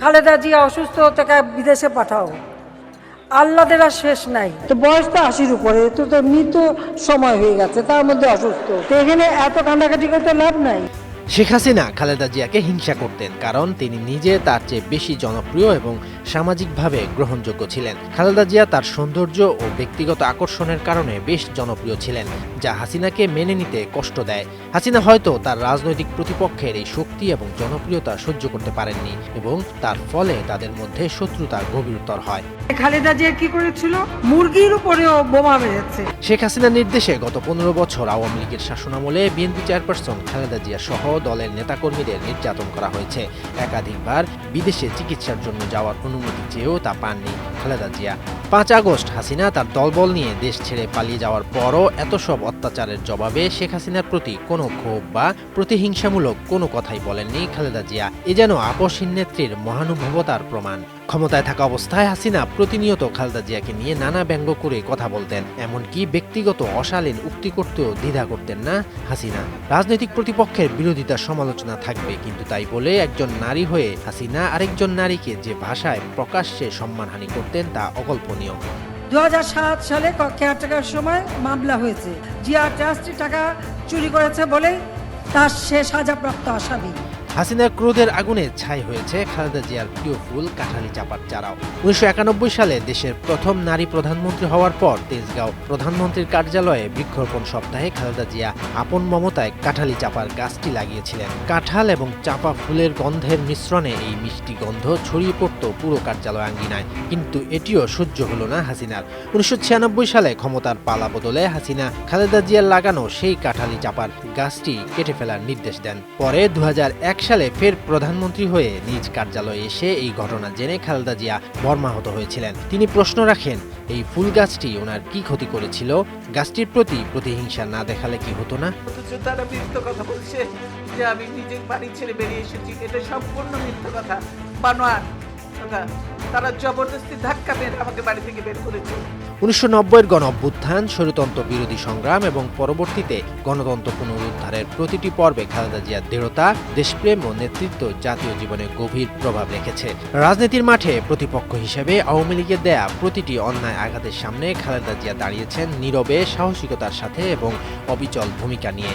খালেদা জিয়া অসুস্থ তাকে বিদেশে পাঠাও। আল্লাদের আর শেষ নাই। তো বয়স তো আশির উপরে, তো তো মৃত্যু সময় হয়ে গেছে, তার মধ্যে অসুস্থ। তো এখানে এত কান্নাকাটি করতে লাভ নাই? শেখ হাসিনা খালেদা জিয়াকে হিংসা করতেন কারণ তিনি নিজে তার চেয়ে বেশি জনপ্রিয় এবং সামাজিকভাবে গ্রহণযোগ্য ছিলেন। খালেদা জিয়া তার সৌন্দর্য ও ব্যক্তিগত আকর্ষণের কারণে বেশ জনপ্রিয় ছিলেন যা হাসিনাকে মেনে নিতে কষ্ট দেয়। হাসিনা হয়তো তার রাজনৈতিক প্রতিপক্ষের এই শক্তি এবং জনপ্রিয়তা সহ্য করতে পারেননি এবং তার ফলে তাদের মধ্যে শত্রুতা গভীরতর হয়। খালেদা জিয়া কি করেছিল? মুরগির উপরেও বোমা মেরেছে শেখ হাসিনার নির্দেশে গত পনেরো বছর আওয়ামী লীগের শাসনামলে বিএনপি চেয়ারপারসন খালেদা জিয়া সহ দলের নেতাকর্মীদের নির্যাতন করা হয়েছে। একাধিকবার বিদেশে চিকিৎসার জন্য যাওয়ার অনুমতি চেয়েও তা পাননি খালেদা জিয়া। পাঁচ আগস্ট হাসিনা তার দলবল নিয়ে দেশ ছেড়ে পালিয়ে যাওয়ার পরও এত সব অত্যাচারের জবাবে শেখ হাসিনার প্রতি কোনো ক্ষোভ বা প্রতিহিংসামূলক কোনো কথাই বলেননি খালেদা জিয়া। এ যেন আপসহীন নেত্রীর মহানুভবতার প্রমাণ। ক্ষমতায় থাকা অবস্থায় হাসিনা প্রতিনিয়ত খালেদা জিয়াকে নিয়ে নানা ব্যঙ্গ করে কথা বলতেন, এমনকি ব্যক্তিগত অশালীন উক্তি করতেও দ্বিধা করতেন না হাসিনা। রাজনৈতিক প্রতিপক্ষের বিরোধিতা সমালোচনা থাকবে, কিন্তু তাই বলে একজন নারী হয়ে হাসিনা আরেকজন নারীকে যে ভাষায় প্রকাশ্যে সম্মানহানি করতেন তা অকল্পনীয়। দু হাজার সাত সালে কেয়ারটেকার সময় মামলা হয়েছে। জিয়া ট্রাস্টি টাকা চুরি করেছে বলে তার সে সাজাপ্রাপ্ত আসামি। হাসিনার ক্রোধের আগুনে ছাই হয়েছে খালেদা জিয়ার প্রিয় ফুল কাঠালি চাপার চারাও। উনিশশো একানব্বই সালে দেশের প্রথম নারী প্রধানমন্ত্রী হওয়ার পর তেজগাঁও প্রধানমন্ত্রীর কার্যালয়ে বৃক্ষরোপণ সপ্তাহে খালেদা জিয়া আপন মমতায় কাঁঠালি চাপার গাছটি লাগিয়েছিলেন। কাঁঠাল এবং চাপা ফুলের গন্ধের মিশ্রণে এই মিষ্টি গন্ধ ছড়িয়ে পড়ত পুরো কার্যালয় আঙ্গিনায়। কিন্তু এটিও সহ্য হলো না হাসিনার। উনিশশো ছিয়ানব্বই সালে ক্ষমতার পালা বদলে হাসিনা খালেদা জিয়ার লাগানো সেই কাঁঠালি চাপার গাছটি কেটে ফেলার নির্দেশ দেন। পরে দু সালে ফের প্রধানমন্ত্রী হয়ে নিজ কার্যালয়ে এসে এই ঘটনা জেনে খালেদা জিয়া মর্মাহত হয়েছিলেন। তিনি প্রশ্ন রাখেন, এই ফুল গাছটি ওনার কি ক্ষতি করেছিল? গাছটির প্রতি প্রতিহিংসা না দেখালে কি হতো না? তারা মিথ্যা কথা বলছে যে আমি নিজের বাড়ি ছেড়ে বেরিয়ে এসেছি। এটা সম্পূর্ণ মিথ্যা কথা। বানোয়ার উনিশশো নব্বইয়ের গণ অভ্যুত্থান স্বৈরতন্ত্র বিরোধী সংগ্রাম এবং পরবর্তীতে গণতন্ত্র পুনরুদ্ধারের প্রতিটি পর্বে খালেদা জিয়ার দৃঢ়তা, দেশপ্রেম ও নেতৃত্ব জাতীয় জীবনে গভীর প্রভাব রেখেছে। রাজনীতির মাঠে প্রতিপক্ষ হিসেবে আওয়ামী লীগের দেয়া প্রতিটি অন্যায় আঘাতের সামনে খালেদা জিয়া দাঁড়িয়েছেন নীরবে, সাহসিকতার সাথে এবং অবিচল ভূমিকা নিয়ে।